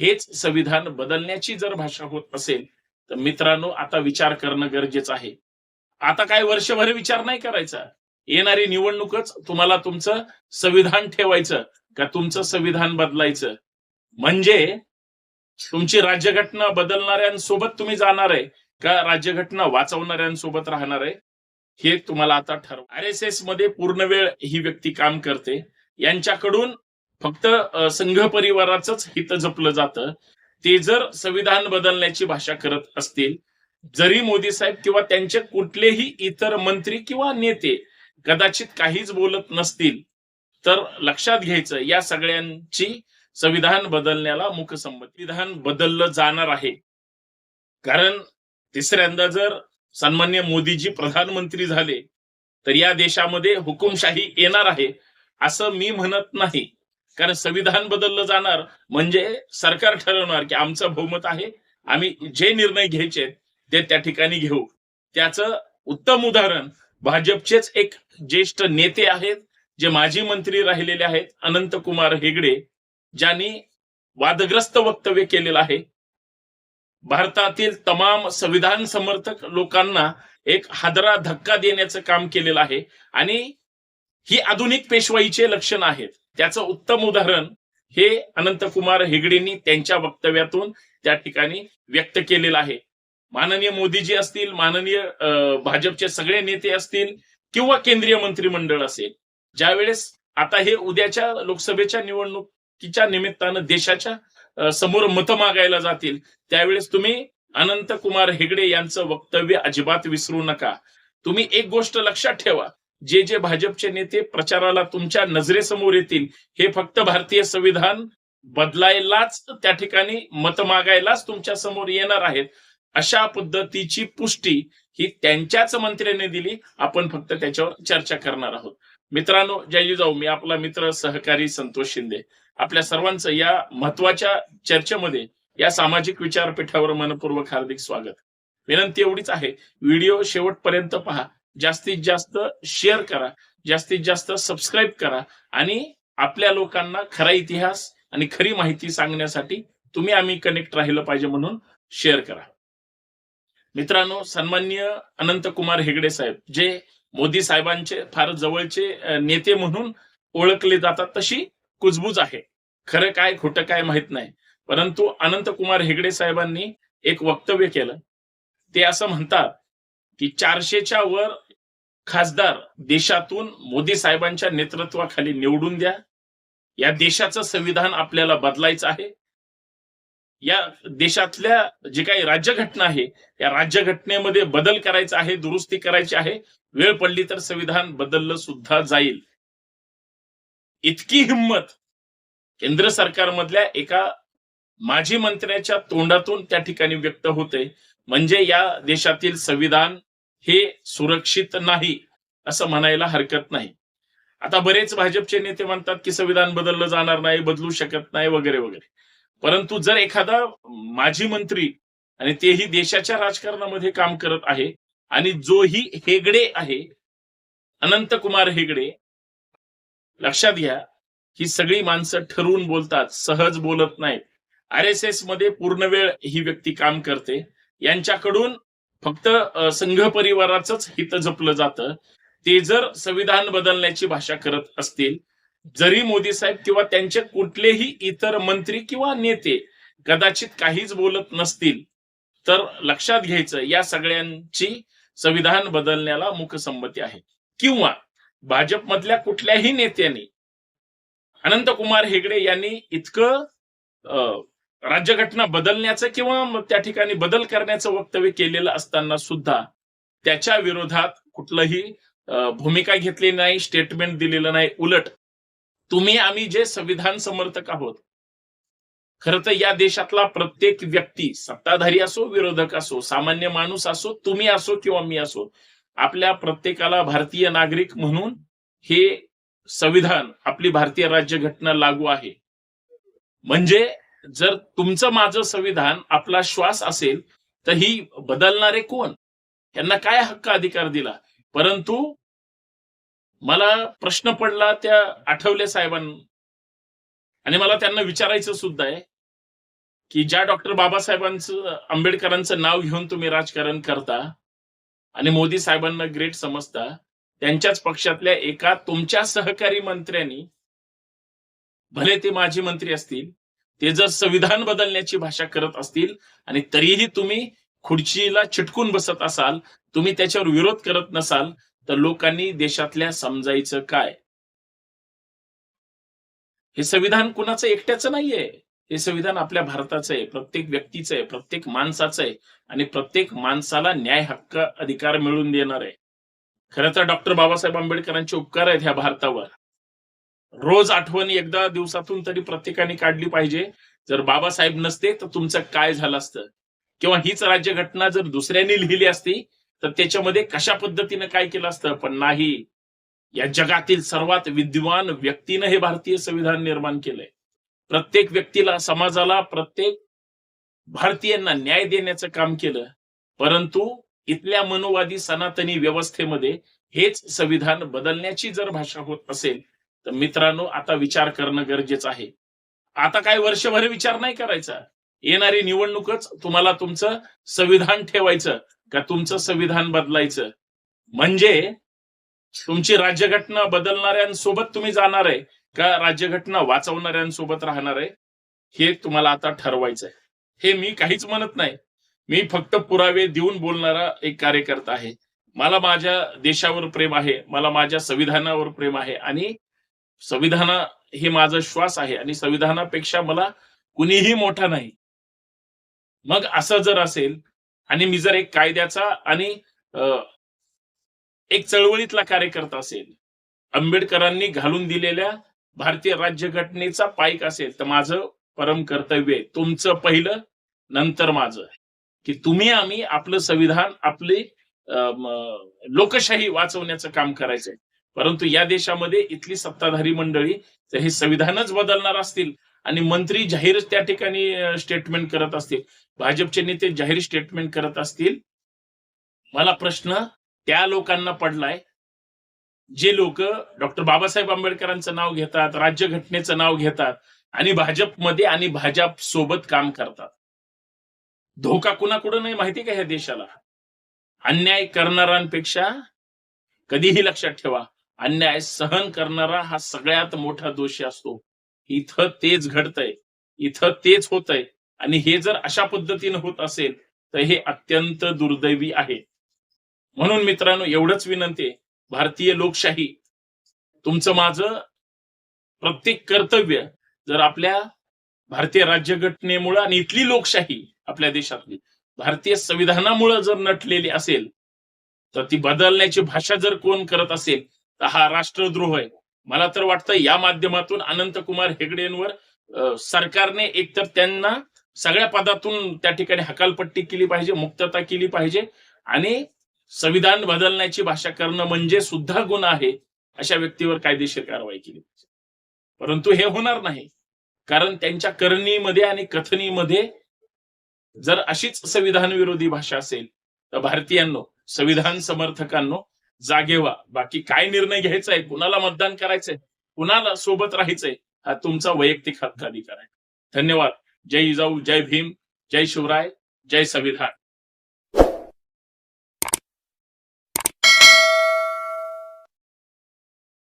हेच संविधान बदलण्याची जर भाषा होत असेल तर मित्रांनो आता विचार करणं गरजेचं आहे. आता काय वर्षभर विचार नाही करायचा. येणारी निवडणूकच तुम्हाला तुमचं संविधान ठेवायचं का तुमचं संविधान बदलायचं? म्हणजे तुमची राज्यघटना बदलणाऱ्यांसोबत तुम्ही जाणार आहे का राज्यघटना वाचवणाऱ्यांसोबत राहणार आहे? हे तुम्हाला आता ठरव आर एस एसमध्ये पूर्ण वेळ ही व्यक्ती काम करते. यांच्याकडून फक्त संघ परिवाराचंच हित जपलं जातं. ते जर संविधान बदलण्याची भाषा करत असतील जरी मोदी साहेब किंवा त्यांचे कुठलेही इतर मंत्री किंवा नेते कदाचित काहीच बोलत नसतील तर लक्षात घ्यायचं या सगळ्यांची संविधान बदलण्याला मुखसंमत विधान बदललं जाणार आहे. कारण तिसऱ्यांदा जर सन्मान्य मोदीजी प्रधानमंत्री झाले तर या देशामध्ये हुकुमशाही येणार आहे असं मी म्हणत नाही. कारण संविधान बदललं जाणार म्हणजे सरकार ठरवणार की आमचं बहुमत आहे आम्ही जे निर्णय घ्यायचे ते त्या ठिकाणी घेऊ. त्याचं उत्तम उदाहरण भाजपचेच एक ज्येष्ठ नेते आहेत जे माजी मंत्री राहिलेले आहेत अनंत कुमार हेगडे ज्यांनी वादग्रस्त वक्तव्य केलेलं आहे. भारतातील तमाम संविधान समर्थक लोकांना एक हादरा धक्का देण्याचं काम केलेलं आहे आणि ही आधुनिक पेशवाईचे लक्षण आहेत. त्याचं उत्तम उदाहरण हे अनंतकुमार हेगडेंनी त्यांच्या वक्तव्यातून त्या ठिकाणी व्यक्त केलेलं आहे. माननीय मोदीजी असतील माननीय भाजपचे सगळे नेते असतील किंवा केंद्रीय मंत्रिमंडळ असेल ज्यावेळेस आता हे उद्याच्या लोकसभेच्या निवडणुकीच्या निमित्तानं देशाच्या समोर मतं मागायला जातील त्यावेळेस तुम्ही अनंत कुमार हेगडे यांचं वक्तव्य अजिबात विसरू नका. तुम्ही एक गोष्ट लक्षात ठेवा जे जे भाजपचे नेते प्रचाराला तुमच्या नजरेसमोर येतील हे फक्त भारतीय संविधान बदलायलाच त्या ठिकाणी मत मागायलाच तुमच्यासमोर येणार आहेत. अशा पद्धतीची पुष्टी ही त्यांच्याच मंत्र्यांनी दिली. आपण फक्त त्याच्यावर चर्चा करणार आहोत. मित्रांनो जयजी जाऊ मी आपला मित्र सहकारी संतोष शिंदे. आपल्या सर्वांचं या महत्त्वाच्या चर्चेमध्ये या सामाजिक विचारपीठावर मनपूर्वक हार्दिक स्वागत. विनंती एवढीच आहे. व्हिडिओ शेवटपर्यंत पहा. जास्तीत जास्त शेअर करा. जास्तीत जास्त सबस्क्राईब करा. आणि आपल्या लोकांना खरा इतिहास आणि खरी माहिती सांगण्यासाठी तुम्ही आम्ही कनेक्ट राहिलं पाहिजे म्हणून शेअर करा. मित्रांनो सन्मान्य अनंत कुमार हेगडे साहेब जे मोदी साहेबांचे फार जवळचे नेते म्हणून ओळखले जातात तशी कुजबूज आहे. खरं काय खोटं काय माहीत नाही. परंतु अनंत कुमार हेगडे साहेबांनी एक वक्तव्य केलं. ते असं म्हणतात की चारशेच्या वर खासदार देशातून मोदी साहेबांच्या नेतृत्वाखाली निवडून द्या. या देशाचं संविधान आपल्याला बदलायचं आहे. या देशातल्या जी काही राज्यघटना आहे या राज्यघटनेमध्ये बदल करायचा आहे दुरुस्ती करायची आहे. वेळ पडली तर संविधान बदललं सुद्धा जाईल. इतकी हिंमत केंद्र सरकारमधल्या एका माजी मंत्र्याच्या तोंडातून त्या ठिकाणी व्यक्त होते. म्हणजे या देशातील संविधान हे सुरक्षित नाही असं म्हणायला हरकत नाही. आता बरेच भाजपचे नेते म्हणतात की संविधान बदललं जाणार नाही बदलू शकत नाही वगैरे वगैरे. परंतु जर एखादा माजी मंत्री आणि तेही देशाच्या राजकारणामध्ये काम करत आहे आणि जोही हेगडे आहे अनंत कुमार हेगडे लक्षात घ्या ही सगळी माणसं ठरवून बोलतात सहज बोलत नाहीत. आर एस एसमध्ये पूर्ण वेळ ही व्यक्ती काम करते. यांच्याकडून फक्त संघ परिवाराचंच हित जपलं जातं. ते जर संविधान बदलण्याची भाषा करत असतील जरी मोदी साहेब किंवा त्यांचे कुठलेही इतर मंत्री किंवा नेते कदाचित काहीच बोलत नसतील तर लक्षात घ्यायचं या सगळ्यांची संविधान बदलण्याला मुखसंमती आहे. किंवा भाजपमधल्या कुठल्याही नेत्यांनी अनंत कुमार हेगडे यांनी इतकं राज्यघटना बदलण्याचं किंवा त्या ठिकाणी बदल करण्याचं वक्तव्य केलेलं असताना सुद्धा त्याच्या विरोधात कुठलंही भूमिका घेतली नाही स्टेटमेंट दिलेलं नाही. उलट तुम्ही आम्ही जे संविधान समर्थक आहोत खरं तर या देशातला प्रत्येक व्यक्ती सत्ताधारी असो विरोधक असो सामान्य माणूस असो तुम्ही असो किंवा मी असो आपल्या प्रत्येकाला भारतीय नागरिक म्हणून हे संविधान आपली भारतीय राज्यघटना लागू आहे. म्हणजे जर तुमचं माझं संविधान आपला श्वास असेल तर ही बदलणारे कोण? यांना काय हक्क अधिकार दिला? परंतु मला प्रश्न पडला त्या आठवले साहेबांना आणि मला त्यांना विचारायचं सुद्धा आहे की ज्या डॉक्टर बाबासाहेबांचं आंबेडकरांचं नाव घेऊन तुम्ही राजकारण करता आणि मोदी साहेबांना ग्रेट समजता त्यांच्याच पक्षातल्या एका तुमच्या सहकारी मंत्र्यांनी भले ते माजी मंत्री असतील ते जर संविधान बदलण्याची भाषा करत असतील आणि तरीही तुम्ही खुर्चीला चिटकून बसत असाल तुम्ही त्याच्यावर विरोध करत नसाल तर लोकांनी देशातल्या समजायचं काय? हे संविधान कुणाचं? एकट्याचं नाहीये. हे संविधान आपल्या भारताचं आहे. प्रत्येक व्यक्तीचं आहे. प्रत्येक माणसाचं आहे. आणि प्रत्येक माणसाला न्याय हक्क अधिकार मिळवून देणार आहे. खरं तर डॉक्टर बाबासाहेब आंबेडकरांचे उपकार आहेत ह्या भारतावर. रोज आठवण एकदा दिवसातून तरी प्रत्येकाने काढली पाहिजे. जर बाबासाहेब नसते तर तुमचं काय झालं असतं? किंवा हीच राज्यघटना जर दुसऱ्यांनी लिहिली असती तर त्याच्यामध्ये कशा पद्धतीनं काय केलं असतं? पण नाही. या जगातील सर्वात विद्वान व्यक्तीनं हे भारतीय संविधान निर्माण केलंय. प्रत्येक व्यक्तीला समाजाला प्रत्येक भारतीयांना न्याय देण्याचं काम केलं. परंतु इथल्या मनोवादी सनातनी व्यवस्थेमध्ये हेच संविधान बदलण्याची जर भाषा होत असेल तर मित्रांनो आता विचार करणं गरजेचं आहे. आता काय वर्षभर विचार नाही करायचा. येणारी निवडणूकच तुम्हाला तुमचं संविधान ठेवायचं का तुमचं संविधान बदलायचं? म्हणजे तुमची राज्यघटना बदलणाऱ्यांसोबत तुम्ही जाणार आहे का राज्यघटना वाचवणाऱ्यांसोबत राहणार आहे? हे तुम्हाला आता ठरवायचं आहे हे मी काहीच म्हणत नाही. मी फक्त पुरावे देऊन बोलणारा एक कार्यकर्ता आहे. मला माझ्या देशावर प्रेम आहे. मला माझ्या संविधानावर प्रेम आहे. आणि संविधान हे माझा श्वास आहे आणि संविधानापेक्षा मला कुणीही मोठा नाही. मग असं जर असेल आणि मी जर एक कायद्याचा आणि एक चळवळीतला कार्यकर्ता असेल आंबेडकरांनी घालून दिलेल्या भारतीय राज्यघटनेचा पाईक असेल तर माझं परम कर्तव्य आहे. तुमचं पहिलं नंतर माझं. की तुम्ही आम्ही आपलं संविधान आपली लोकशाही वाचवण्याचं काम करायचंय. परंतु या देशामध्ये इथली सत्ताधारी मंडळी तर हे संविधानच बदलणार असतील आणि मंत्री जाहीर त्या ठिकाणी स्टेटमेंट करत असतील. भाजपचे नेते जाहीर स्टेटमेंट करत असतील. मला प्रश्न त्या लोकांना पडलाय. जे लोक डॉक्टर बाबासाहेब आंबेडकरांचं नाव घेतात राज्यघटनेचं नाव घेतात आणि भाजपमध्ये आणि भाजप सोबत काम करतात. धोका कुणाकुठं नाही माहिती का ह्या देशाला? अन्याय करणाऱ्यांपेक्षा कधीही लक्षात ठेवा. अन्याय सहन करणारा हा सगळ्यात मोठा दोषी असतो. इथं तेच घडतंय इथं तेच होतंय आणि हे जर अशा पद्धतीनं होत असेल तर हे अत्यंत दुर्दैवी आहे. म्हणून मित्रांनो एवढंच विनंती आहे. भारतीय लोकशाही तुमचं माझं प्रत्येक कर्तव्य जर आपल्या भारतीय राज्यघटनेमुळं आणि इथली लोकशाही आपल्या देशातली भारतीय संविधानामुळं जर नटलेली असेल तर ती बदलण्याची भाषा जर कोण करत असेल तर हा राष्ट्रद्रोह आहे. मला तर वाटतं या माध्यमातून अनंतकुमार हेगडेंवर सरकारने एकतर त्यांना सगळ्या पदातून त्या ठिकाणी हकालपट्टी केली पाहिजे मुक्तता केली पाहिजे आणि संविधान बदलण्याची भाषा करणं म्हणजे सुद्धा गुन्हा आहे अशा व्यक्तीवर कायदेशीर कारवाई केली पाहिजे. परंतु हे होणार नाही. कारण त्यांच्या करणीमध्ये आणि कथनीमध्ये जर अशीच संविधान विरोधी भाषा असेल तर भारतीयांनो संविधान समर्थकांनो जागेवा बाकी काय निर्णय घ्यायचा आहे कुणाला मतदान करायचंय? कुणाला सोबत राहायचंय? हा तुमचा वैयक्तिक हक्काधिकार आहे. धन्यवाद. जय जाऊ जय भीम जय शिवराय जय संविधान.